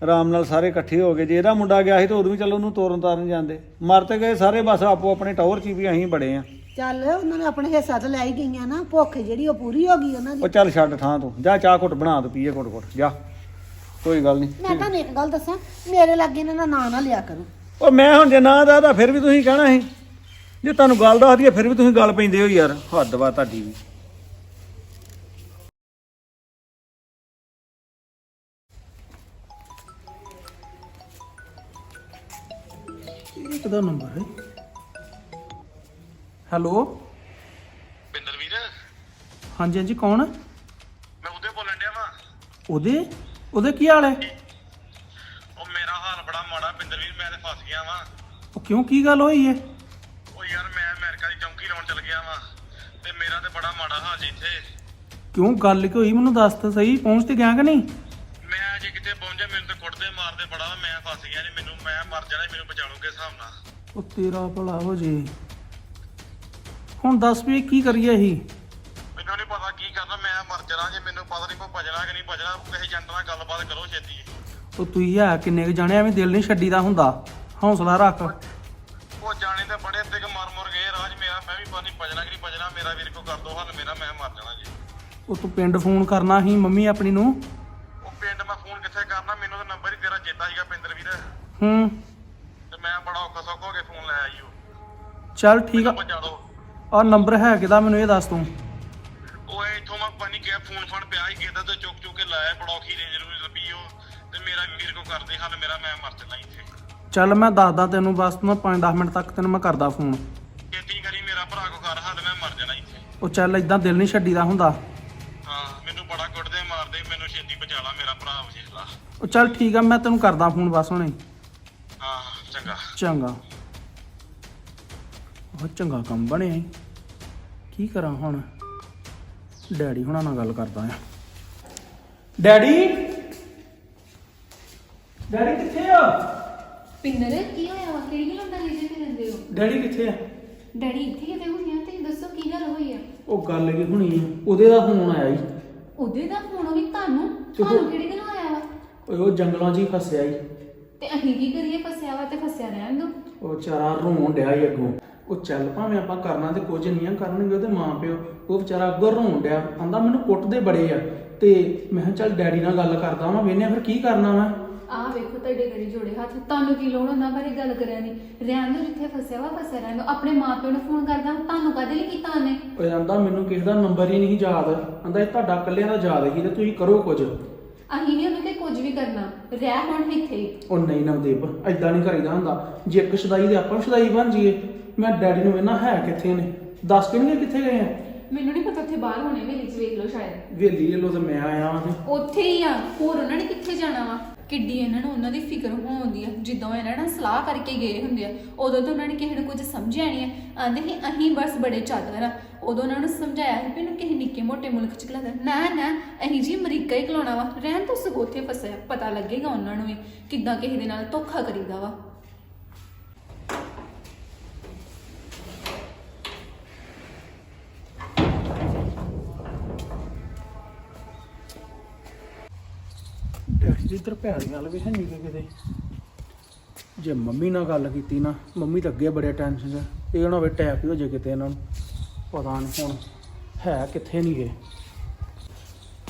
ਆਰਾਮ ਨਾਲ ਸਾਰੇ ਇਕੱਠੇ ਹੋ ਗਏ। ਜੇ ਇਹਦਾ ਮੁੰਡਾ ਗਿਆ ਸੀ ਤਾਂ ਉਦੋਂ ਵੀ ਚਲੋ ਉਹਨੂੰ ਤੋਰਨ ਤਾਰਨ ਜਾਂਦੇ। ਮਰ ਤੇ ਗਏ ਸਾਰੇ ਬਸ ਆਪੋ ਆਪਣੇ ਟੌਰ 'ਚ ਹੀ ਵੀ ਅਸੀਂ ਬੜੇ ਆ। ਚੱਲ ਉਹਨਾਂ ਨੇ ਆਪਣੇ ਹਿੱਸਾ ਤੇ ਲੈ ਹੀ ਗਈਆਂ ਨਾ ਭੁੱਖ ਜਿਹੜੀ ਉਹ ਪੂਰੀ ਹੋ ਗਈ ਉਹਨਾਂ ਦੀ। ਉਹ ਚੱਲ ਛੱਡ ਥਾਂ ਤੂੰ। ਜਾ ਚਾਹ ਘੁੱਟ ਬਣਾ ਤੂੰ ਪੀਏ ਘੁੱਟ ਘੁੱਟ। ਜਾ। ਕੋਈ ਗੱਲ ਨਹੀਂ। ਮੈਂ ਤੁਹਾਨੂੰ ਇੱਕ ਗੱਲ ਦੱਸਾਂ ਮੇਰੇ ਲਾਗੇ ਇਹਨਾਂ ਦਾ ਨਾਂ ਨਾ ਲਿਆ ਕਰੋ। ਉਹ ਮੈਂ ਹੁਣ ਜੇ ਨਾ ਦਾ ਤਾਂ ਫਿਰ ਵੀ ਤੁਸੀਂ ਕਹਿਣਾ ਸੀ। ਜੇ ਤੁਹਾਨੂੰ ਗੱਲ ਦੱਸ ਦਈਏ ਫਿਰ ਵੀ ਤੁਸੀਂ ਗੱਲ ਪੈਂਦੇ ਹੋ ਯਾਰ। ਹੱਦ ਵਾ ਤੁਹਾਡੀ ਵੀ। ਇਹ ਕਿਹਦਾ ਨੰਬਰ ਹੈ? ਹੈਲੋ? ਪਿੰਦਰ ਵੀਰ ਹਾਂਜੀ ਹਾਂਜੀ ਕੌਣ? ਮੈਂ ਉਹਦੇ ਬੋਲਣ ਡਿਆ ਵਾਂ। ਉਹਦੇ? ਉਹਦੇ ਕੀ ਹਾਲ ਹੈ? ਉਹ ਮੇਰਾ ਹਾਲ ਬੜਾ ਮਾੜਾ ਪਿੰਦਰ ਵੀਰ ਮੈਂ ਤੇ ਫਸ ਗਿਆ ਵਾਂ। ਉਹ ਕਿਉਂ ਕੀ ਗੱਲ ਹੋਈ ਹੈ? ਕਿਉਂ ਗੱਲ ਕੀ ਹੋਈ ਮੈਨੂੰ ਦੱਸ ਤਾਂ ਸਹੀ ਪਹੁੰਚ ਤੇ ਗਿਆ ਕਿ ਨਹੀਂ? ਮੈਂ ਅਜੇ ਕਿੱਥੇ ਪਹੁੰਚਿਆ ਮੈਨੂੰ ਤੇ ਕੁੱਟਦੇ ਮਾਰਦੇ ਬੜਾ ਮੈਂ ਫਸ ਗਿਆ ਜੀ ਮੈਨੂੰ ਮੈਂ ਮਰ ਜਾਣਾ ਮੈਨੂੰ ਬਚਾ ਲਓਗੇ ਹਿਸਾਬ ਨਾਲ। ਉਹ ਤੇਰਾ ਭਲਾ ਹੋ ਜੇ। ਹੁਣ ਦੱਸ ਵੀ ਕੀ ਕਰੀਏ ਅਸੀਂ? ਮੈਨੂੰ ਨਹੀਂ ਪਤਾ ਕੀ ਕਰਨਾ ਮੈਂ ਮਰ ਜਾਣਾ ਜੇ ਮੈਨੂੰ ਪਤਾ ਨਹੀਂ ਕੋਈ ਭਜਣਾ ਕਿ ਨਹੀਂ ਭਜਣਾ ਕਿਸੇ ਏਜੰਟ ਨਾਲ ਗੱਲਬਾਤ ਕਰੋ ਛੇਤੀ। ਉਹ ਤੁਸੀਂ ਹੈ ਕਿੰਨੇ ਕੁ ਜਾਣੇ ਐਵੇਂ ਦਿਲ ਨਹੀਂ ਛੱਡੀਦਾ ਹੁੰਦਾ। ਹੌਸਲਾ ਰੱਖ। ਉਹ ਜਾਣੇ ਤੇ ਬੜੇ ਅੱਧੇ ਕੁ ਮਰ ਮੁਰ ਗਏ ਰਾਜ ਮੇਰਾ ਮੈਂ ਵੀ ਪਤਾ ਨਹੀਂ ਭਜਣਾ ਕਿ ਨਹੀਂ ਭਜਣਾ ਮੇਰਾ ਵੀਰ ਕੋ ਕਰ ਦੋ ਹੱਲ ਮੇਰਾ ਮੈਂ ਮਰ ਜਾਣਾ ਜੀ। ਉਹ ਤੂੰ ਪਿੰਡ ਫੋਨ ਕਰਨਾ ਸੀ ਮੰਮੀ ਆਪਣੀ ਨੂੰ। ਉਹ ਪਿੰਡ ਮੈਂ ਫੋਨ ਕਿੱਥੇ ਕਰਨਾ ਮੈਨੂੰ ਤਾਂ ਨੰਬਰ ਹੀ ਤੇਰਾ ਚੇਤਾ ਸੀਗਾ ਪਿੰਦਰ ਵੀਰ। ਹੂੰ। ਤੇ ਮੈਂ ਬੜਾ ਔਖਾ ਸੌਖਾ ਹੋ ਕੇ ਫੋਨ ਲੈ ਆਈ ਉਹ। ਚੱਲ ਠੀਕ ਆ। ਪਹੁੰਚਾ ਆ ਨੰਬਰ ਹੈ ਕਿਦਾ ਮੈਨੂੰ ਇਹ ਦੱਸ ਤੂੰ। ਉਹ ਇੱਥੋਂ ਮੈਂ ਪਾਣੀ ਕਿਹਾ ਫੋਨ ਫੜ ਪਿਆ ਹੀ ਕਿਦਾ ਤੇ ਚੁੱਕ ਚੁੱਕ ਕੇ ਲਾਇਆ ਬੜਾ ਔਖੀ ਰੇਂਜ ਨੂੰ ਲੱਭੀ ਉਹ। ਤੇ ਮੇਰਾ ਵੀਰ ਕੋ ਕਰਦੇ ਹੱਲ ਮੇਰਾ ਮੈਂ ਮਰ ਚੱਲਾਂ ਇੱਥੇ। ਚੱਲ ਮੈਂ ਦੱਸਦਾ ਤੈਨੂੰ ਬਸ ਮੈਂ 5-10 ਮਿੰਟ ਤੱਕ ਤੈਨੂੰ ਮੈਂ ਕਰਦਾ ਫੋਨ। ਛੇਤੀ ਕਰੀ ਮੇਰਾ ਭਰਾ ਕੋ ਕਰ ਹੱਲ ਮੈਂ ਮਰ ਜਾਣਾ ਇੱਥੇ। ਉਹ ਚੱਲ ਇਦਾਂ ਦਿਲ ਨਹੀਂ ਛੱਡੀਦਾ ਹੁੰਦਾ। ਉਹ ਚੱਲ ਠੀਕ ਆ ਮੈਂ ਤੈਨੂੰ ਕਰਦਾ ਫੋਨ ਬਸ ਹੁਣੇ। ਹਾਂ ਚੰਗਾ। ਚੰਗਾ। ਉਹ ਚੰਗਾ ਕੰਮ ਬਣਿਆ ਈ। ਕੀ ਕਰਾਂ ਹੁਣ? ਡੈਡੀ ਹੁਣਾਂ ਨਾਲ ਗੱਲ ਕਰਦਾ ਆ। ਡੈਡੀ? ਡੈਡੀ ਕਿੱਥੇ ਆ? ਪਿੰਦਰ ਕੀ ਹੋਇਆ ਵਾ? ਕਿਹੜੀ ਗੱਲ ਹੁੰਦਾ ਜਿਹਦੇ ਤੇ ਰਹਿੰਦੇ ਹੋ? ਡੈਡੀ ਕਿੱਥੇ ਆ? ਡੈਡੀ ਇੱਥੇ ਕਿਤੇ ਹੋਈਆਂ ਤੇ ਦੱਸੋ ਕੀ ਗੱਲ ਹੋਈ ਆ? ਉਹ ਗੱਲ ਕੀ ਹੋਣੀ ਆ? ਉਹਦੇ ਦਾ ਫੋਨ ਆਇਆ ਈ। ਉਹਦੇ ਦਾ ਫੋਨ ਵੀ ਤੁਹਾਨੂੰ? ਤੁਹਾਨੂੰ ਕਿਹੜੀ ਗੱਲ ਓਏ ਉਹ ਜੰਗਲਾਂ 'ਚ ਹੀ ਫਸਿਆ ਈ। ਤੇ ਅਸੀਂ ਕੀ ਕਰੀਏ? ਫਸਿਆ ਵਾ ਤੇ ਫਸਿਆ ਰਹਿਣ ਦੋ। ਉਹ ਵਿਚਾਰਾ ਰੋਣ ਡਿਆ ਈ ਅੱਗੋਂ। ਉਹ ਚੱਲ ਭਾਵੇਂ ਆਪਾਂ ਕਰਨਾ ਤੇ ਕੁਝ ਨਹੀਂ ਆ ਕਰਨਗੇ ਉਹਦੇ ਮਾਂ ਪਿਓ। ਉਹ ਵਿਚਾਰਾ ਅੱਗੋਂ ਰੋਣ ਡਿਆ ਆਂਦਾ ਮੈਨੂੰ ਕੁੱਟਦੇ ਬੜੇ ਆ। ਤੇ ਮੈਂ ਕਿਹਾ ਚੱਲ ਡੈਡੀ ਨਾਲ ਗੱਲ ਕਰਦਾ ਵਾਂ ਵੇਨੇ ਫਿਰ ਕੀ ਕਰਨਾ ਵਾ? ਆਹ ਵੇਖੋ ਤੁਹਾਡੇ ਗੜੀ ਜੋੜੇ ਹੱਥ ਤੁਹਾਨੂੰ ਕੀ ਲੋੜ ਉਹਨਾਂ ਬਾਰੇ ਗੱਲ ਕਰਿਆ ਨਹੀਂ ਰਹਿਣ ਦੋ ਜਿੱਥੇ ਫਸਿਆ ਵਾ ਫਸਿਆ ਰਹਿਣ ਦੋ। ਆਪਣੇ ਮਾਪਿਆਂ ਨੂੰ ਫੋਨ ਕਰਦਾ ਤੁਹਾਨੂੰ ਕਦੇ ਲਈ ਕੀਤਾ ਉਹਨੇ? ਉਹ ਆਂਦਾ ਮੈਨੂੰ ਕਿਸੇ ਦਾ ਨੰਬਰ ਹੀ ਨਹੀਂ ਯਾਦ। ਆਂਦਾ ਇਹ ਤੁਹਾਡਾ ਇਕੱਲਿਆਂ ਦਾ ਯਾਦ ਹੀ ਤੇ ਤੁਸੀਂ ਕਰੋ ਕੁਝ। ਅਸੀਂ ਨਹੀਂ ਉਹਨੂੰ ਕਰਨਾ ਰਹਿ ਹੁਣ ਇੱਥੇ। ਉਹ ਨਹੀਂ ਨਵਦੀਪ ਐਦਾਂ ਨਹੀਂ ਕਰੀਦਾ ਹੁੰਦਾ। ਜੇ ਇੱਕ ਸ਼ਦਾਈ ਦੇ ਆਪਾਂ ਸ਼ਦਾਈ ਬਣ ਜਾਈਏ ਮੈਂ ਡੈਡੀ ਨੂੰ ਵੇਨਾ ਹੈ ਕਿੱਥੇ ਨੇ। ਦੱਸ ਕਿਹਨੇ ਕਿੱਥੇ ਗਏ ਆ? ਮੈਨੂੰ ਨਹੀਂ ਪਤਾ ਉੱਥੇ ਬਾਹਰ ਹੋਣੇ ਵੇਲੇ ਚ ਵੇਖ ਲਓ ਸ਼ਾਇਦ। ਵੇਲੀ ਲੋ ਤੇ ਮੈਂ ਆਇਆ ਵਾਂ ਤੇ। ਉੱਥੇ ਹੀ ਆ ਹੋਰ ਉਹਨਾਂ ਨੇ ਕਿੱਥੇ ਜਾਣਾ ਵਾ? ਕਿੱਡੀ ਇਹਨਾਂ ਨੂੰ ਉਹਨਾਂ ਦੀ ਫਿਕਰ ਹੋਉਂਦੀ ਆ। ਜਿੱਦਾਂ ਇਹਨਾਂ ਨਾਲ ਸਲਾਹ ਕਰਕੇ ਗਏ ਹੁੰਦੇ ਆ, ਉਦੋਂ ਤਾਂ ਉਹਨਾਂ ਨੇ ਕਿਸੇ ਨੂੰ ਕੁਝ ਸਮਝਿਆ ਨਹੀਂ ਆ। ਆਂਦੇ ਸੀ, ਅਸੀਂ ਬਸ ਬੜੇ ਚਾਦਰ ਆ। ਉਦੋਂ ਉਹਨਾਂ ਨੂੰ ਸਮਝਾਇਆ ਸੀ ਵੀ ਇਹਨੂੰ ਕਿਸੇ ਨਿੱਕੇ ਮੋਟੇ ਮੁਲਕ ਚ ਖਲਾ ਨਾ ਨਾ, ਅਸੀਂ ਜੀ ਅਮਰੀਕਾ ਹੀ ਖਿਲਾਉਣਾ ਵਾ। ਰਹਿਣ ਤੋਂ ਸਗੋਂ ਉੱਥੇ ਫਸਿਆ। ਪਤਾ ਲੱਗੇਗਾ ਉਹਨਾਂ ਨੂੰ ਵੀ ਕਿੱਦਾਂ ਕਿਸੇ ਦੇ ਨਾਲ ਧੋਖਾ ਕਰੀਦਾ ਵਾ ਡੈਡੀ ਜੀ ਇੱਧਰ ਭੈਣ ਨਾਲ ਵੀ ਹੈ ਨਹੀਂ ਗੇ ਕਿਤੇ। ਜੇ ਮੰਮੀ ਨਾਲ ਗੱਲ ਕੀਤੀ ਨਾ ਮੰਮੀ ਤਾਂ ਅੱਗੇ ਬੜੇ ਟੈਨਸ਼ਨ 'ਚ ਇਹ ਨਾ ਹੋਵੇ ਟੈਪ ਹੀ ਹੋ ਜੇ ਕਿਤੇ ਇਹਨਾਂ ਨੂੰ। ਪਤਾ ਨਹੀਂ ਹੁਣ ਹੈ ਕਿੱਥੇ ਨਹੀਂ ਗਏ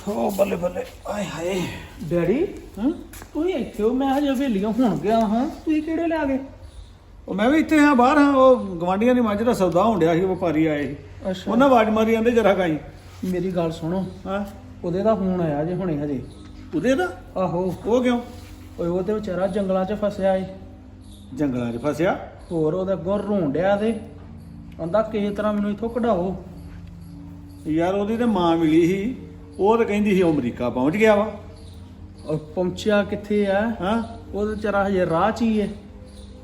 ਓ ਬੱਲੇ ਬੱਲੇ ਆਏ ਹਾਏ। ਡੈਡੀ? ਹਾਂ? ਤੂੰ ਇੱਥੇ ਹੋ ਮੈਂ ਹਜੇ ਹਵੇਲੀਆਂ ਹੁਣ ਗਿਆ ਹਾਂ। ਤੁਸੀਂ ਕਿਹੜੇ ਲੈ ਗਏ? ਉਹ ਮੈਂ ਵੀ ਇੱਥੇ ਹਾਂ ਬਾਹਰ ਹਾਂ। ਉਹ ਗਵਾਂਡੀਆਂ ਦੀ ਮੱਝ ਦਾ ਸੌਦਾ ਹੋਣ ਡਿਆ ਸੀ ਵਪਾਰੀ ਆਏ ਸੀ। ਅੱਛਾ। ਉਹਨਾਂ ਆਵਾਜ਼ ਮਾਰੀ ਜਾਂਦੇ ਜਰਾ ਕਾਈ ਮੇਰੀ ਗੱਲ ਸੁਣੋ। ਹਾਂ। ਉਹਦੇ ਦਾ ਫੋਨ ਆਇਆ ਜੇ ਹੁਣੇ ਹਜੇ। ਉਹਦੇ ਦਾ? ਆਹੋ। ਉਹ ਕਿਉਂ? ਓਏ ਉਹ ਤੇ ਵਿਚਾਰਾ ਜੰਗਲਾਂ 'ਚ ਫਸਿਆ ਏ। ਜੰਗਲਾਂ 'ਚ ਫਸਿਆ? ਹੋਰ ਉਹਦੇ ਅੱਗੋਂ ਰੋਣ ਡਿਆ ਤੇ। ਕਹਿੰਦਾ ਕਿਸੇ ਤਰ੍ਹਾਂ ਮੈਨੂੰ ਇੱਥੋਂ ਕਢਾਓ। ਯਾਰ ਉਹਦੀ ਤੇ ਮਾਂ ਮਿਲੀ ਸੀ। ਉਹ ਤਾਂ ਕਹਿੰਦੀ ਸੀ ਉਹ ਅਮਰੀਕਾ ਪਹੁੰਚ ਗਿਆ ਵਾ। ਉਹ ਪਹੁੰਚਿਆ ਕਿੱਥੇ ਆ? ਹਾਂ? ਉਹ ਤੇ ਵਿਚਾਰਾ ਹਜੇ ਰਾਹ 'ਚ ਹੀ ਏ।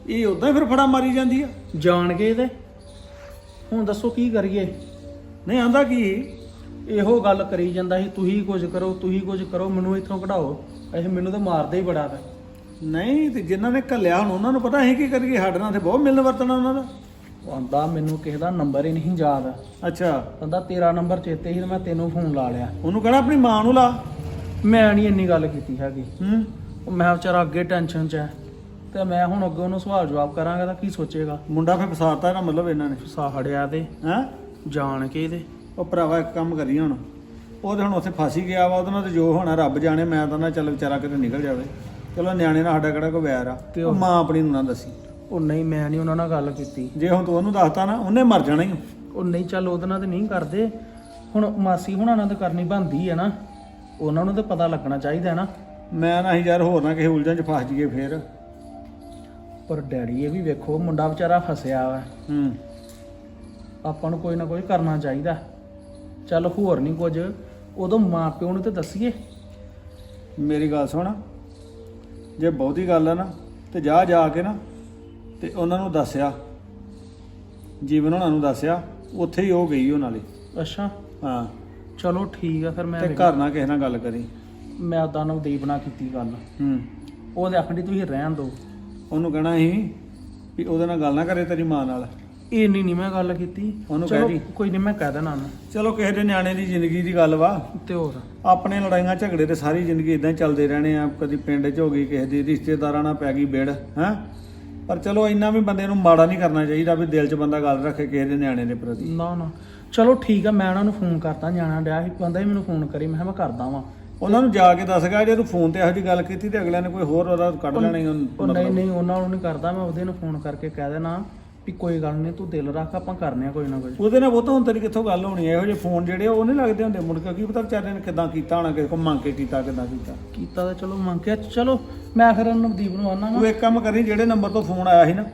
ਇਹ ਉਦਾਂ ਹੀ ਫਿਰ ਫੜਾ ਮਾਰੀ ਜਾਂਦੀ ਆ? ਜਾਣ ਕੇ ਤੇ। ਹੁਣ ਦੱਸੋ ਕੀ ਕਰੀਏ? ਨਹੀਂ ਆਂਦਾ ਕੀ? ਇਹੋ ਗੱਲ ਕਰੀ ਜਾਂਦਾ ਸੀ ਤੁਸੀਂ ਕੁਝ ਕਰੋ ਤੁਸੀਂ ਕੁਝ ਕਰੋ ਮੈਨੂੰ ਇੱਥੋਂ ਕਢਾਓ। ਇਹ ਮੈਨੂੰ ਤਾਂ ਮਾਰਦਾ ਹੀ ਬੜਾ ਤਾ ਨਹੀਂ ਤੇ ਜਿਨ੍ਹਾਂ ਨੇ ਘੱਲਿਆ ਹੁਣ ਉਹਨਾਂ ਨੂੰ ਪਤਾ ਅਸੀਂ ਕੀ ਕਰੀਏ? ਸਾਡੇ ਨਾਲ ਤੇ ਬਹੁਤ ਮਿਲਣ ਵਰਤਣਾ ਉਹਨਾਂ ਦਾ। ਆਂਦਾ ਮੈਨੂੰ ਕਿਸੇ ਦਾ ਨੰਬਰ ਹੀ ਨਹੀਂ ਯਾਦ। ਅੱਛਾ। ਕਹਿੰਦਾ ਤੇਰਾ ਨੰਬਰ ਚੇਤੇ ਸੀ ਤੇ ਮੈਂ ਤੈਨੂੰ ਫੋਨ ਲਾ ਲਿਆ। ਉਹਨੂੰ ਕਹਣਾ ਆਪਣੀ ਮਾਂ ਨੂੰ ਲਾ। ਮੈਂ ਨਹੀਂ ਇੰਨੀ ਗੱਲ ਕੀਤੀ ਹੈਗੀ। ਹੂੰ। ਉਹ ਮੈਂ ਵਿਚਾਰਾ ਅੱਗੇ ਟੈਨਸ਼ਨ 'ਚ ਹੈ ਤੇ ਮੈਂ ਹੁਣ ਅੱਗੇ ਉਹਨੂੰ ਸਵਾਲ ਜਵਾਬ ਕਰਾਂਗਾ ਤਾਂ ਕੀ ਸੋਚੇਗਾ? ਮੁੰਡਾ ਫਿਰ ਫਸਾਤਾ ਇਹਦਾ ਮਤਲਬ ਇਹਨਾਂ ਨੇ। ਸਾਹੜਿਆ ਤੇ। ਹੈ? ਜਾਣ ਕੇ ਇਹਦੇ ਉਹ ਭਰਾਵਾ ਇੱਕ ਕੰਮ ਕਰੀ ਹੁਣ। ਉਹ ਤੇ ਹੁਣ ਉੱਥੇ ਫਸ ਹੀ ਗਿਆ ਵਾ ਉਹਦੇ ਨਾਲ ਤੇ ਜੋ ਹੋਣਾ ਰੱਬ ਜਾਣੇ ਮੈਂ ਤਾਂ ਨਾ ਚੱਲ ਵਿਚਾਰਾ ਕਿਤੇ ਨਿਕਲ ਜਾਵੇ। ਚਲੋ ਨਿਆਣੇ ਨਾਲ ਸਾਡਾ ਕਿਹੜਾ ਕੋਈ ਵੈਰ ਆ ਤੇ ਉਹ ਮਾਂ ਆਪਣੀ ਨੂੰ ਨਾ ਦੱਸੀ। ਉਹ ਨਹੀਂ ਮੈਂ ਨਹੀਂ ਉਹਨਾਂ ਨਾਲ ਗੱਲ ਕੀਤੀ। ਜੇ ਹੁਣ ਤੂੰ ਉਹਨੂੰ ਦੱਸਤਾ ਨਾ ਉਹਨੇ ਮਰ ਜਾਣਾ ਹੀ। ਉਹ ਨਹੀਂ ਚੱਲ ਉਹਦੇ ਨਾਲ ਤੇ ਨਹੀਂ ਕਰਦੇ। ਹੁਣ ਮਾਸੀ ਹੁਣਾਂ ਨਾਲ ਤਾਂ ਕਰਨੀ ਬੰਦੀ ਹੈ ਨਾ। ਉਹਨਾਂ ਨੂੰ ਤਾਂ ਪਤਾ ਲੱਗਣਾ ਚਾਹੀਦਾ ਹੈ ਨਾ। ਮੈਂ ਨਾ ਹੀ ਯਾਰ ਹੋਰ ਨਾ ਕਿਸੇ ਉਲਝਣ 'ਚ ਫਸ ਜਾਈਏ ਫੇਰ। ਪਰ ਡੈਡੀ ਇਹ ਵੀ ਵੇਖੋ ਮੁੰਡਾ ਵਿਚਾਰਾ ਫਸਿਆ ਵਾ। ਹੂੰ। ਆਪਾਂ ਨੂੰ ਕੋਈ ਨਾ ਕੋਈ ਕਰਨਾ ਚਾਹੀਦਾ। ਚੱਲ ਹੋਰ ਨਹੀਂ ਕੁਝ। ਉਦੋਂ ਮਾਂ ਪਿਓ ਨੂੰ ਤੇ ਦੱਸੀਏ। ਮੇਰੀ ਗੱਲ ਸੁਣ। ਜੇ ਬਹੁਤੀ ਗੱਲ ਆ ਨਾ ਤੇ ਜਾ ਜਾ ਕੇ ਨਾ ਤੇ ਉਹਨਾਂ ਨੂੰ ਦੱਸਿਆ। ਜੀਵਨ ਉਹਨਾਂ ਨੂੰ ਦੱਸਿਆ। ਉੱਥੇ ਹੀ ਉਹ ਗਈ ਉਹ ਨਾਲੇ ਅੱਛਾ। ਹਾਂ। ਚਲੋ ਠੀਕ ਆ ਫਿਰ ਮੈਂ ਤੇ ਘਰ ਨਾ ਕਿਸੇ ਨਾਲ ਗੱਲ ਕਰੀ। ਮੈਂ ਉਦਾਂ ਨਵਦੀਪ ਨਾਲ ਕੀਤੀ ਗੱਲ। ਹੂੰ। ਉਹਦੇ ਆਖਣੀ ਤੁਸੀਂ ਰਹਿਣ ਦਿਓ। ਉਹਨੂੰ ਕਹਿਣਾ ਸੀ ਵੀ ਉਹਦੇ ਨਾਲ ਗੱਲ ਨਾ ਕਰੇ ਤੇਰੀ ਮਾਂ ਨਾਲ। ਇਹ ਨਹੀਂ ਨਹੀਂ ਮੈਂ ਗੱਲ ਕੀਤੀ। ਉਹਨੂੰ ਚਲੋ, ਕਹਿ ਦੀ। ਕੋਈ ਨਹੀਂ ਮੈਂ ਕਹਿ ਦੇਣਾ ਉਹਨੂੰ। ਚਲੋ ਕਿਸੇ ਦੇ ਨਿਆਣੇ ਦੀ ਜ਼ਿੰਦਗੀ ਦੀ ਗੱਲ ਵਾ। ਤੇ ਹੋਰ? ਆਪਣੇ ਲੜਾਈਆਂ ਝਗੜੇ ਤੇ ਸਾਰੀ ਜ਼ਿੰਦਗੀ ਇਦਾਂ ਚੱਲਦੇ ਰਹਿਣੇ ਆ। ਕਦੀ ਪਿੰਡ 'ਚ ਹੋ ਗਈ ਕਿਸੇ ਦੀ ਰਿਸ਼ਤੇਦਾਰਾਂ ਨਾਲ ਪੈ ਗਈ ਬਿੜ ਹੈ? ਪਰ ਚਲੋ ਇੰਨਾ ਵੀ ਬੰਦੇ ਨੂੰ ਮਾੜਾ ਨਹੀਂ ਕਰਨਾ ਚਾਹੀਦਾ ਵੀ ਦਿਲ 'ਚ ਬੰਦਾ ਗੱਲ ਰੱਖੇ ਕਿਸੇ ਦੇ ਨਿਆਣੇ ਦੇ ਪ੍ਰਤੀ। ਨਾ ਨਾ। ਚਲੋ ਠੀਕ ਆ ਮੈਂ ਉਹਨਾਂ ਨੂੰ ਫੋਨ ਕਰਤਾ ਜਾਣਾ ਡਿਆ ਸੀ। ਕਹਿੰਦਾ ਸੀ ਮੈਨੂੰ ਫੋਨ ਕਰੀ ਮੈਂ ਕਿਹਾ ਮੈਂ ਕਰਦਾ ਵਾਂ। ਉਹਨਾਂ ਨੂੰ ਜਾ ਕੇ ਦੱਸ ਗਿਆ ਜੇ ਤੂੰ ਫੋਨ ਤੇ ਇਹੋ ਜਿਹੀ ਗੱਲ ਕੀਤੀ ਤੇ ਅਗਲਿਆਂ ਨੇ ਕੋਈ ਹੋਰ ਉਹਦਾ ਕੱਢ ਲੈਣਾ ਹੀ ਉਹ ਨਹੀਂ। ਨਹੀਂ ਉਹਨਾਂ ਨੂੰ ਨਹੀਂ ਕਰਦਾ ਮੈਂ ਉਹਦੇ ਨੂੰ ਫੋਨ ਕਰਕੇ ਕਹਿ ਦੇਣਾ। ਵੀ ਕੋਈ ਗੱਲ ਨਹੀਂ ਤੂੰ ਦਿਲ ਰੱਖ ਆਪਾਂ ਕਰਨੇ ਆ ਕੋਈ ਨਾ ਕੋਈ। ਉਹਦੇ ਨਾਲ ਉਹ ਤਾਂ ਹੁਣ ਤੇਰੀ ਕਿੱਥੋਂ ਗੱਲ ਹੋਣੀ ਹੈ ਇਹੋ ਜਿਹੇ ਫੋਨ ਜਿਹੜੇ ਉਹ ਨਹੀਂ ਲੱਗਦੇ ਹੁੰਦੇ ਮੁੜ ਕੇ ਕੀ ਪਤਾ ਵਿਚਾਰੇ ਨੇ ਕਿਦਾਂ ਕੀਤਾ ਹੋਣਾ ਕਿਸੇ ਕੋ ਮੰਗ ਕੇ ਕੀਤਾ ਕਿਦਾਂ ਕੀਤਾ। ਕੀਤਾ ਤਾਂ ਚਲੋ ਮੰਗ ਕੇ ਚਲੋ ਮੈਂ ਫਿਰ ਨਵਦੀਪ ਨੂੰ ਆਨਾ ਤੂੰ ਇੱਕ ਕੰਮ ਕਰੀ ਜਿਹੜੇ ਨੰਬਰ ਤੋਂ ਫੋਨ ਆਇਆ ਸੀ ਨਾ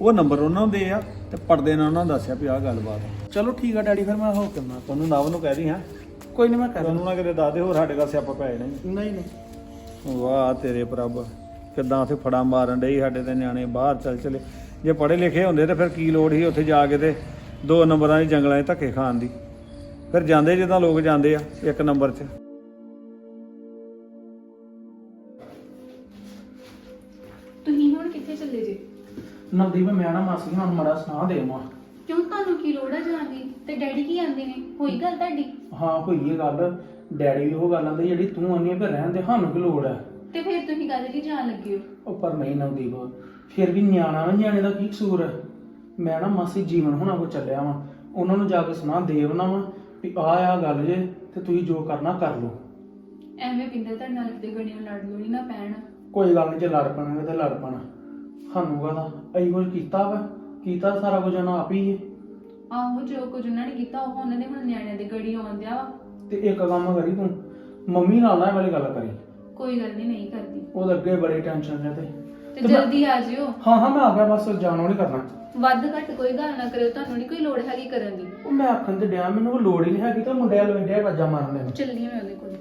ਉਹ ਨੰਬਰ ਉਹਨਾਂ ਨੂੰ ਦੇ ਆ ਤੇ ਪਰਦੇ ਨਾਲ ਉਹਨਾਂ ਨੂੰ ਦੱਸਿਆ ਵੀ ਆਹ ਗੱਲਬਾਤ ਆ। ਚਲੋ ਠੀਕ ਆ ਡੈਡੀ ਫਿਰ ਮੈਂ ਹੋ ਕਰਨਾ ਤੁਹਾਨੂੰ ਨਵ ਨੂੰ ਕਹਿ ਦੀ ਹਾਂ। ਕੋਈ ਨਹੀਂ ਮੈਂ ਕਰ ਤੁਹਾਨੂੰ ਨਾ ਕਿਤੇ ਦੱਸ ਦੇ ਹੋਰ ਸਾਡੇ ਕੋਲ ਸਿਆਪਾ ਪੈ ਜਾਣਾ ਈ। ਨਹੀਂ ਨਹੀਂ। ਵਾਹ ਤੇਰੇ ਪ੍ਰਭ ਕਿਦਾਂ ਉੱਥੇ ਫੜਾ ਮਾਰਨ ਡਈ ਸਾਡੇ ਤੇ ਨਿਆਣੇ ਬਾਹਰ ਚੱਲ ਚਲੇ। ਜੇ ਪੜ੍ਹੇ ਲਿਖੇ ਹੁੰਦੇ ਤੇ ਫਿਰ ਕੀ ਲੋੜ ਸੀ ਉੱਥੇ ਜਾ ਕੇ ਤੇ ਦੋ ਨੰਬਰਾਂ ਦੀ ਜੰਗਲਾਂ 'ਚ ਧੱਕੇ ਖਾਣ ਦੀ? ਫਿਰ ਜਾਂਦੇ ਜਿੱਦਾਂ ਲੋਕ ਜਾਂਦੇ ਆ ਇੱਕ ਨੰਬਰ 'ਚ। ਤੁਸੀਂ ਹੁਣ ਕਿੱਥੇ ਚੱਲੇ ਜੇ? ਨਵਦੀਪ ਮੈਂ ਨਾ ਮਾਸੀ ਨੂੰ ਮੜਾ ਸੁਣਾ ਦੇਵਾਂ ਕਿਉਂ ਤੁਹਾਨੂੰ ਕੀ ਲੋੜ ਆ ਜਾਣ ਦੀ? ਤੇ ਡੈਡੀ ਕੀ ਆਂਦੇ ਨੇ? ਹੋਈ ਗੱਲ ਤੁਹਾਡੀ? ਹਾਂ ਹੋਈ ਇਹ ਗੱਲ। ਡੈਡੀ ਵੀ ਉਹ ਗੱਲ ਆਂਦੇ ਜਿਹੜੀ ਤੂੰ ਆਨੀ ਵੀ ਰਹਿਣ ਦੇ ਸਾਨੂੰ ਕੀ ਲੋੜ ਹੈ ਤੇ ਫਿਰ ਤੁਸੀਂ ਗੱਲ ਲਈ ਜਾਣ ਲੱਗੇ ਹੋ? ਉਹ ਪਰ ਨਹੀਂ ਨਵਦੀਪ ਫਿਰ ਵੀ ਨਿਆਣਾ ਨਾ ਨਿਆਣੇ ਦਾ ਕੀ ਕਸੂਰ ਹੈ? ਮੈਂ ਨਾ ਮਾਸੀ ਜੀਵਨ ਹੁਣਾਂ ਕੋ ਚੱਲਿਆ ਵਾਂ। ਉਹਨਾਂ ਨੂੰ ਜਾ ਕੇ ਸੁਣਾ ਦੇਵਨਾ ਵਾਂ ਵੀ ਆ ਆ ਗੱਲ ਜੇ ਤੇ ਤੁਸੀਂ ਜੋ ਕਰਨਾ ਕਰ ਲਓ। ਐਵੇਂ ਪਿੰਦਰ ਤੁਹਾਡੇ ਨਾਲ ਕਿਤੇ ਗੜੀਆਂ ਲੜ ਲੋੜੀ ਨਾ ਪੈਣ? ਕੋਈ ਗੱਲ ਨਹੀਂ ਜੇ ਲੜ ਪੈਣਾ ਤੇ ਲੜ ਪੈਣਾ। ਸਾਨੂੰ ਕਹਦਾ ਅਸੀਂ ਕੁਝ ਕੀਤਾ ਵਾ? ਕੀਤਾ ਸਾਰਾ ਕੁਝ ਉਹਨਾਂ ਆਪ ਹੀ ਹੈ ਆਹੋ ਜੋ ਕੁਝ ਉਹਨਾਂ ਨੇ ਕੀਤਾ ਉਹ ਉਹਨਾਂ ਦੇ ਹੁਣ ਨਿਆਣਿਆਂ ਦੇ ਗੜੀ ਆਉਂਦਿਆ ਵਾ। ਤੇ ਇੱਕ ਕੰਮ ਕਰੀ ਤੂੰ ਮੰਮੀ ਨਾਲ ਨਾ ਇਹ ਵਾਲੀ ਗੱਲ ਕਰੀ। ਕੋਈ ਗੱਲ ਨਹੀਂ ਨਹੀਂ ਕਰਦੀ। ਉਹਦੇ ਅੱਗੇ ਬੜੀ ਟੈਨਸ਼ਨ ਹੈ ਤੇ। ਤੇ ਤੇ ਮੈਂ- ਜਲਦੀ ਆ ਜਿਓ। ਹਾਂ ਹਾਂ ਮੈਂ ਆ ਗਿਆ ਬਸ ਜਾਣੋ ਨਹੀਂ ਕਰਨਾ। ਵੱਧ ਘੱਟ ਕੋਈ ਗੱਲ ਨਾ ਕਰਿਓ ਤੁਹਾਨੂੰ ਨਹੀਂ ਕੋਈ ਲੋੜ ਹੈਗੀ ਕਰਨ ਦੀ। ਉਹ ਮੈਂ ਆਖਣ ਤੇ ਡਿਆ ਮੈਨੂੰ ਕੋਈ ਲੋੜ ਹੀ ਨਹੀਂ ਹੈਗੀ ਤਾਂ ਮੁੰਡਿਆਂ ਲੋਇੰਡਿਆ ਵਾਜਾ ਮਾਰਨ ਦੇ ਚੱਲੀ ਮੈਂ ਉਹਦੇ ਕੋਲ।